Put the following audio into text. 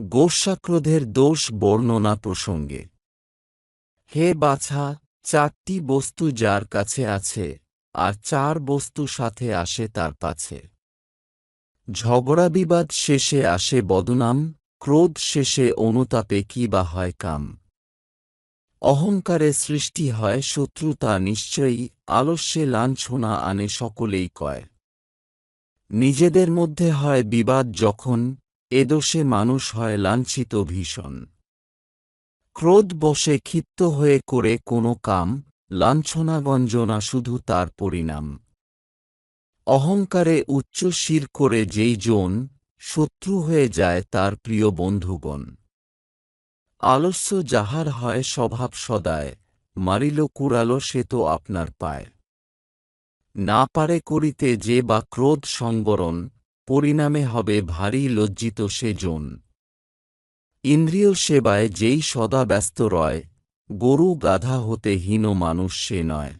গোস্বাক্রোধের দোষ বর্ণনা প্রসঙ্গে। হে বাছা, চারটি বস্তু যার কাছে আছে, আর চার বস্তু সাথে আসে তার কাছে। ঝগড়া বিবাদ শেষে আসে বদনাম, ক্রোধ শেষে অনুতাপে কি বা হয় কাম। অহংকারে সৃষ্টি হয় শত্রুতা নিশ্চয়ই, আলস্যে লাঞ্ছনা আনে সকলেই কয়। নিজেদের মধ্যে হয় বিবাদ যখন এ দোষে মানুষ হয় লাঞ্ছিত ভীষণ। ক্রোধ বসে ক্ষিপ্ত হয়ে করে কোনো কাম, লাঞ্ছনা গঞ্জনা শুধু তার পরিণাম। অহংকারে উচ্চ শির করে যেই জন শত্রু হয়ে যায় তার প্রিয় বন্ধুগণ। আলস্য যাহার হয় স্বভাব সদায়, মারিল কুড়ালো সে তো আপনার পায়। না পারে করিতে যে বা ক্রোধ সংবরণ পরিণামে হবে ভারী লজ্জিত সে জন। ইন্দ্রিয় সেবায় যেই সদা ব্যস্ত রয়, গরু গাধা হতে হীন মানুষ সে নয়।